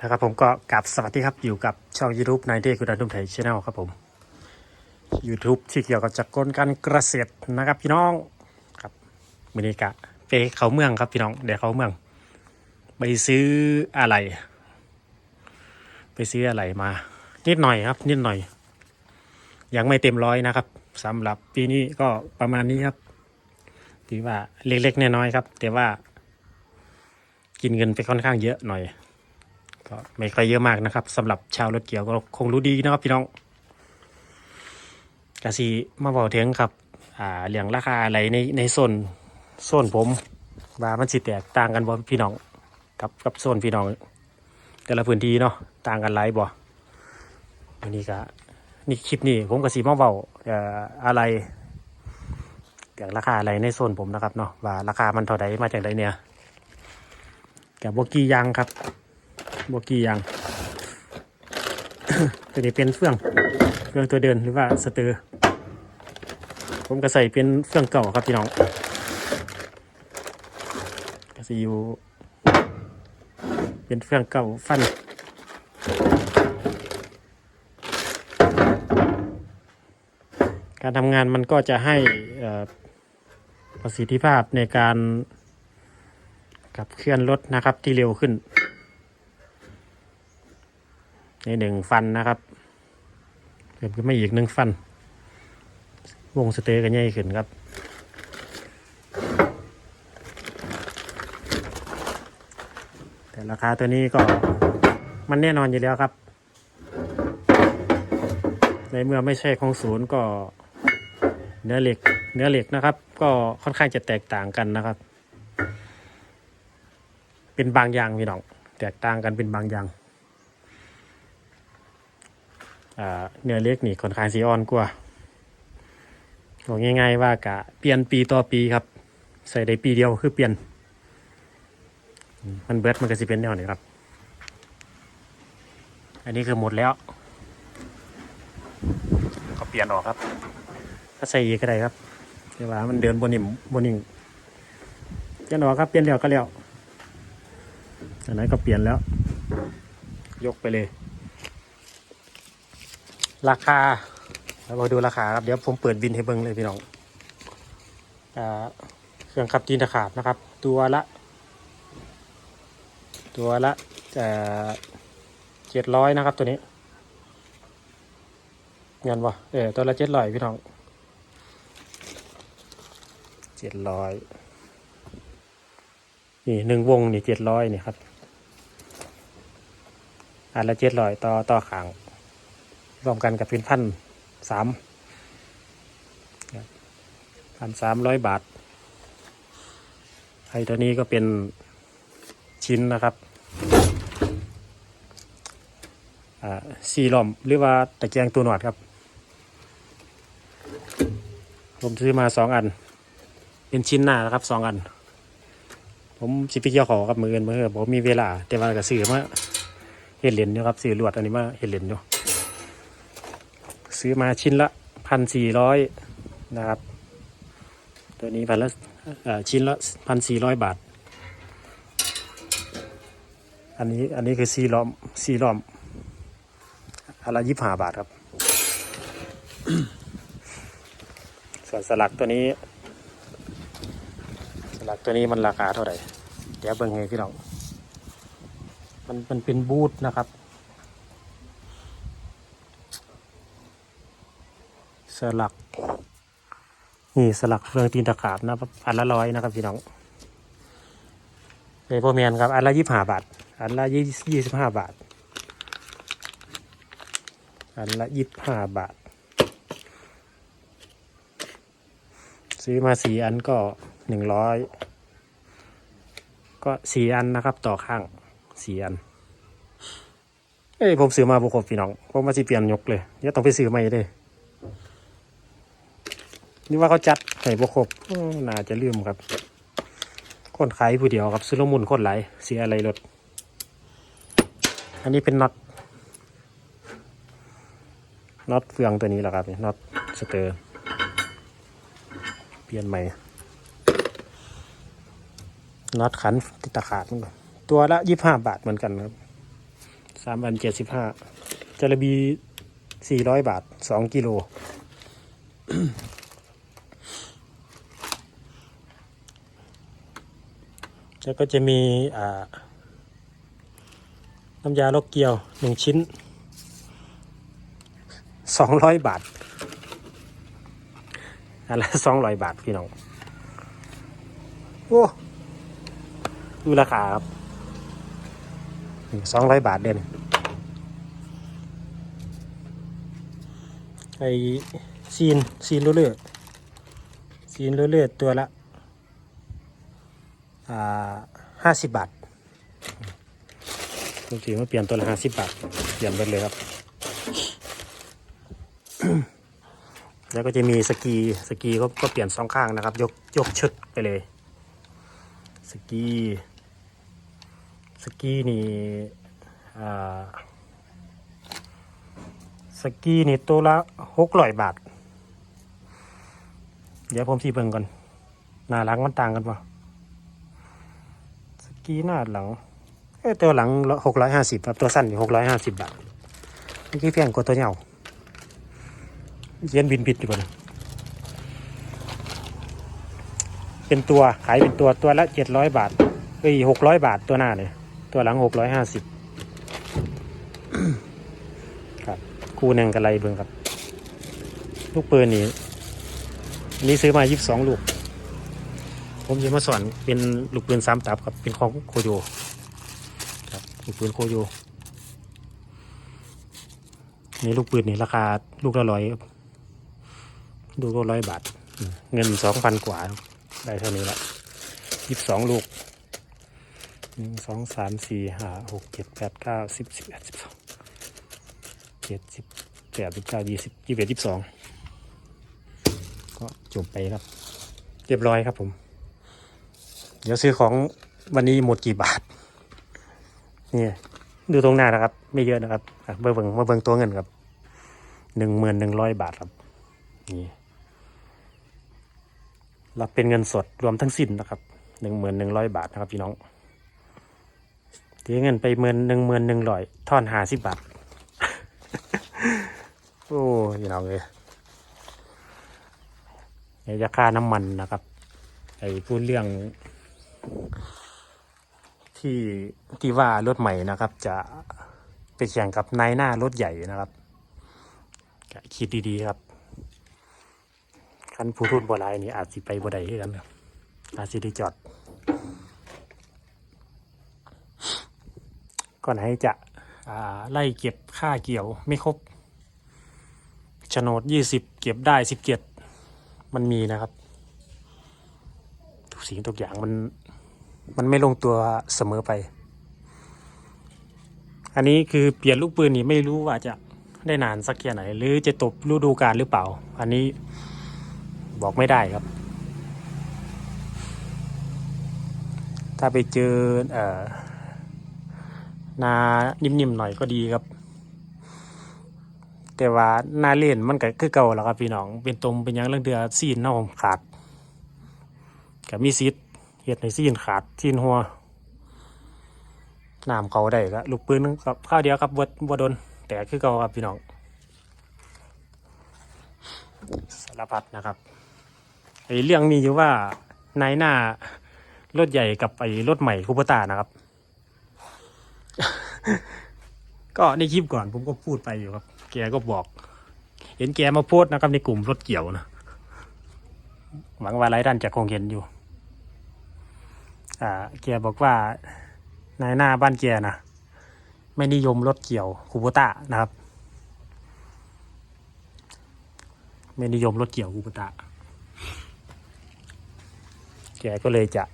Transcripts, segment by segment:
นะครับผมก็กลับสวัสดีครับอยู่กับช่อง YouTube นายเดกุณดันดุมไทยชแนลครับผม YouTube ที่เกี่ยวกับจักรกลการเกษตรนะครับพี่น้องครับมินิกะไปเขาเมืองครับพี่น้องเดี๋ยวเขาเมือง ไปซื้ออะไร ไปซื้ออะไรมา นิดหน่อยครับ นิดหน่อย ยังไม่เต็มร้อยนะครับสำหรับปีนี้ก็ประมาณนี้ครับถือว่าเล็กๆน้อยๆครับ แต่ว่ากินเงินไปค่อนข้างเยอะหน่อย ก็ไม่ค่อยเยอะมากนะครับสำหรับชาวรถเกี่ยวก็คงรู้ดีนะครับพี่น้องกะสีมาบอกถึงครับ อ่าเรื่องราคาอะไรในในโซนโซนผมว่ามันสิแตกต่างกันบ่พี่น้องกับกับโซนพี่น้อง แต่ละพื้นที่เนาะต่างกันหลายบ่วันนี้ก็นี่คลิปนี้ผมก็สีมาเบาอ่ออะไรอย่างราคาอะไรในโซนผมนะครับเนาะว่าราคามันเท่าใดมาจากใดเนี่ยแกบโบกี้ยางครับ บกี้ยาง ตัวนี้เป็นเฟื่องเฟื่องตัวเดินหรือว่าสเตอร์ผมก็ใส่เป็นเฟื่องเก่าครับพี่น้องก็จะอยู่เป็นเฟื่องเก่าฟันการทำงานมันก็จะให้ประสิทธิภาพในการขับเคลื่อนรถนะครับที่เร็วขึ้น ในหนึ่งฟันนะครับเพิ่มขึ้นมาอีกหนึ่งฟัน วงสเตย์ก็ใหญ่ขึ้นครับแต่ราคาตัวนี้ก็มันแน่นอนอยู่แล้วครับ ในเมื่อไม่ใช่ของศูนย์ก็เนื้อเหล็ก เนื้อเหล็กนะครับ ก็ค่อนข้างจะแตกต่างกันนะครับ เป็นบางอย่างพี่น้อง แตกต่างกันเป็นบางอย่าง เนื้อเล็กนี่ค่อนข้างสีอ่อนกว่าบอกง่ายๆว่ากะเปลี่ยนปีต่อปีครับ ใส่ได้ปีเดียวคือเปลี่ยนอืมมันเบิดมันก็สิเป็นแนวนี้ครับ อันนี้คือหมดแล้ว ก็เปลี่ยนออกครับ ถ้าใส่อีกก็ได้ครับแต่ว่ามันเดินบนนิ่มบนนิ่งเปลี่ยนออกครับเปลี่ยนแล้วก็แล้วอันนั้นก็เปลี่ยนแล้ว ยกไปเลย ราคาเรามาดูราคาครับ เดี๋ยวผมเปิดบินให้เบิ้งเลยพี่น้องเครื่องขับจีนตะขาบนะครับ ตัวละ ตัวละเจ็ดร้อยนะครับตัวนี้เงินวะเออตัวละเจ็ดร้อยพี่น้องเจ็ดร้อยนี่หนึ่งวงนี่เจ็ดร้อยนี่ครับอันละเจ็ดร้อยต่อต่อขาง รวมกันกับเป็นพันสามพันสามร้อยบาทไอ้ตัวนี้ก็เป็นชิ้นนะครับอ่าซีลอมหรือว่าตะแกรงตัวหนวดครับ ผมซื้อมาสองอัน เป็นชิ้นหน้านะครับสองอัน ผมสิไปเกี่ยวขอกับมือเงินมือผมมีเวลา แต่ว่าก็ซื้อมาเห็ดเหรียญอยู่ครับซื้อลวดอันนี้มาเห็ดเหรียญอยู่ ซื้อมาชิ้นละพันสี่ร้อยนะครับ ตัวนี้พันละชิ้นละพันสี่ร้อยบาท อันนี้อันนี้คือซีล้อมซีล้อมอันละยี่สิบห้าบาทครับ ส่วนสลักตัวนี้ สลักตัวนี้มันราคาเท่าไหร่ เดี๋ยวเบิ่งไงพี่น้องมันมันเป็นบูทนะครับ สลัก นี่สลักเฟืองตีนตะขาบนะครับอันละร้อยนะครับพี่น้องเอโปแมนครับอันละยี่สิบห้าบาท อันละยี่ยี่สิบห้าบาท อันละยี่สิบห้าบาท ซื้อมาสี่อันก็หนึ่งร้อยก็สี่อันนะครับต่อข้างสี่อัน เอ้ยผมซื้อมาบุคคลพี่น้อง ผมมาสิเปลี่ยนยกเลยเดี๋ยต้องไปซื้อใหม่เลย นี่ว่าเขาจัดให้บครบอื้อน่าจะลืมครับ คนขายผู้เดียวครับซื้อลงมุนคนไหลายเสียอะไรรถ อันนี้เป็นน็อต น็อตเฟืองตัวนี้แหละครับนี่น็อตสเตอร์ เปลี่ยนใหม่ น็อตขันติดตะขาดมันก่อนตัวละยี่ห้าบาทเหมือนกันครับสามพันเจ็ดสิบห้าจระบีสี่ร้อยบาทสองกิโล แล้วก็จะมีน้ำยาลกเกียวหนึ่งชิ้นสองร้อยบาทอันละสองร้อยบาทพี่น้อง โอ้ดูราคาครับสองร้อยบาทเด่นไอซีนซีนเลื่อยๆซีนเลื่อยๆตัวละ ห้าสิบบาทบางทีมาเปลี่ยนตัวละห้าสิบบาท เปลี่ยนไปเลยครับ แล้วก็จะมีสกีสกีก็ก็เปลี่ยนสองข้างนะครับ ยกยกชุดไปเลย สกีสกีนี่สกีนี่ตัวละหกร้อยบาท เดี๋ยวผมสีเบิ่งก่อนหน้าหลังมันต่างกันปะ กีหน้าหลังเอ้ตัวหลังหกร้อยห้าสิบครับตัวสั้นหกร้อยห้าสิบบาทเมื่อกี้เพียงกว่าตัวเหยาเย็นบินผิดดีกว่านะเป็นตัวขายเป็นตัวตัวละเจ็ดร้อยบาทเอ้ยหกร้อยบาทตัวหน้าเนี่ยตัวหลังหกร้อยห้าสิบครับคู่หนึ่งกับไรเบิ่งครับ ลูกปืนนี่อันนี้ซื้อมายี่สิบสองลูก ผมจะมาสอนเป็นลูกปืนสามตับครับเป็นของโคโยครับลูกปืนโคโยนี่ลูกปืนนี่ราคาลูกละร้อยลูกละร้อยบาท เงินสองพันกว่า ได้เท่านี้ละยี่สิบสองลูกหนึ่งสองสามสี่ห้าหกเจ็ดแปดเก้าสิบสิบเอ็ดสิบสองเจ็ดสิบแปดสิบเก้ายี่สิบยี่สิบเอ็ดยี่สิบสองก็จบไปครับ เรียบร้อยครับผม เดี๋ยวซื้อของวันนี้หมดกี่บาท นี่ดูตรงหน้านะครับ ไม่เยอะนะครับมาเบิ่งมาเบิ่งตัวเงินครับหนึ่งหมื่นหนึ่งร้อยบาทครับ นี่รับเป็นเงินสดรวมทั้งสิ้นนะครับหนึ่งหมื่นหนึ่งร้อยบาทนะครับพี่น้องเสียเงินไปหมื่นหนึ่งหมื่นหนึ่งร้อยทอนห้าสิบบาท โอ้พี่น้องเลยเดี๋ยวจะค่าน้ำมันนะครับไอ้พูดเรื่อง ที่ที่ว่ารถใหม่นะครับ จะไปแข่งกับนายหน้ารถใหญ่นะครับคิดดีๆครับคันผู้ทุนบ่ลายนี่อาจสิไปบ่ได้กันอาจสิได้จอด ก่อนให้จะไล่เก็บค่าเกี่ยวไม่ครบโฉนดยี่สิบเก็บได้สิบเจ็ดมันมีนะครับ ทุกสิ่งทุกอย่างมัน มันไม่ลงตัวเสมอไป อันนี้คือเปลี่ยนลูกปืนนี่ไม่รู้ว่าจะได้นานสักแค่ไหน หรือจะตบฤดูกาลหรือเปล่า อันนี้บอกไม่ได้ครับ ถ้าไปเจอเอ่อนานิ่มๆหน่อยก็ดีครับ แต่ว่านาเล่นมันก็คือเก่าแล้วครับพี่น้อง เป็นตมเป็นยังเรื่องเดือซีนเน่าขาดกับมีซิด เห็ดในซีนขาดซีนหัวน้ำเขาได้ก็ลูกปืนกับข้าวเดียวครับบดบดดนแต่คือเก่าครับพี่น้องสารพัดนะครับไอ้เรื่องมีอยู่ว่านายหน้ารถใหญ่กับไอ้รถใหม่คูปตานะครับ ก็ในคลิปก่อนผมก็พูดไปอยู่ครับ แกก็บอก เห็นแกมาโพสต์นะครับในกลุ่มรถเกี่ยวนะหวังว่าหลายท่านจะคงเห็นอยู่ อ่าแกบอกว่านายหน้าบ้านแกนะไม่นิยมรถเกี่ยวคูโบต้านะครับ ไม่นิยมรถเกี่ยวคูโบต้าแกก็เลยจะ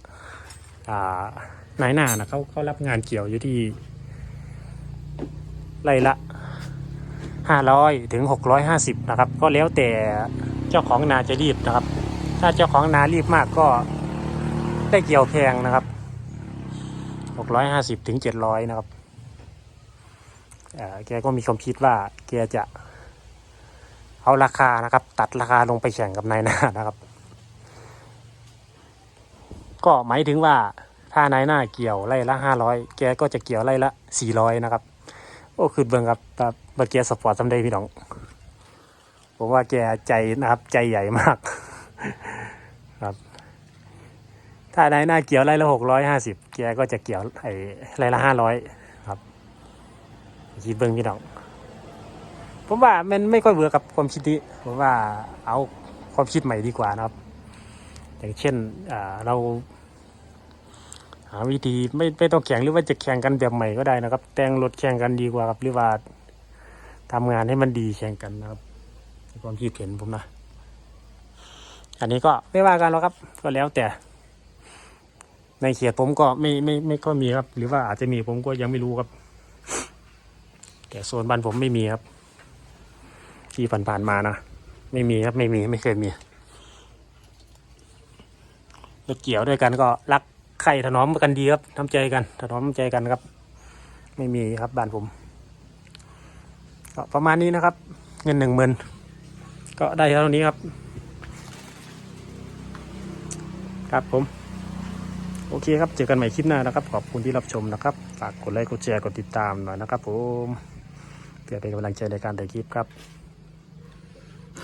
อ่านายหน้านะเขาเขารับงานเกี่ยวอยู่ที่ไร่ละห้าร้อยถึงหกร้อยห้าสิบนะครับ ก็แล้วแต่เจ้าของนาจะรีบนะครับ ถ้าเจ้าของนารีบมากก็ ได้เกี่ยวแพงนะครับหกร้อยหาสิบถึงเจ็ดร้อยนะครับแกก็มีความคิดว่าแกจะเอาราคานะครับ ตัดราคาลงไปแข่งกับนายหน้านะครับ ก็หมายถึงว่าถ้านายหน้าเกี่ยวไล่ละห้าร้อยแกก็จะเกี่ยวไล่ละสี่ร้อยนะครับ โอ้คือเบิ่งครับแต่เมื่อกี้สปอร์ตซัมเดย์พี่น้องผมว่าแกใจนะครับ ใจใหญ่มากครับ ถ้าในหน้าเกี่ยวไรละหกร้อยห้าสิบแกก็จะเกี่ยวไอ้ไรละห้าร้อยครับคิดเบิ่งพี่น้องผมว่ามันไม่ค่อยเวิร์กับความคิดนี้ผมว่าเอาความคิดใหม่ดีกว่านะครับ อย่างเช่นเราหาวิธีไม่ไม่ต้องแข่งหรือว่าจะแข่งกันแบบใหม่ก็ได้นะครับ แต่งรถแข่งกันดีกว่าครับหรือว่าทำงานให้มันดีแข่งกันนะครับความคิดเห็นผมนะ อันนี้ก็ไม่ว่ากันหรอกครับ ก็แล้วแต่ ในเขตผมก็ไม่ไม่ไม่ก็มีครับ หรือว่าอาจจะมีผมก็ยังไม่รู้ครับ แต่โซนบ้านผมไม่มีครับ ที่ผ่านๆมานะไม่มีครับไม่มีไม่เคยมีรถเกี่ยวด้วยกันก็รักใครถนอมกันดีครับน้ำใจกันถนอมใจกันครับ ไม่มีครับบ้านผมก็ประมาณนี้นะครับ เงินหนึ่งหมื่นก็ได้เท่านี้ครับ ครับผม โอเคครับ เจอกันใหม่คลิปหน้านะครับ ขอบคุณที่รับชมนะครับ ฝากกดไลค์ กดแชร์ กดติดตามหน่อยนะครับผมเพื่อเป็นกำลังใจในการถ่ายคลิปครับ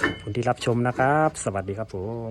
ขอบคุณที่รับชมนะครับ สวัสดีครับผม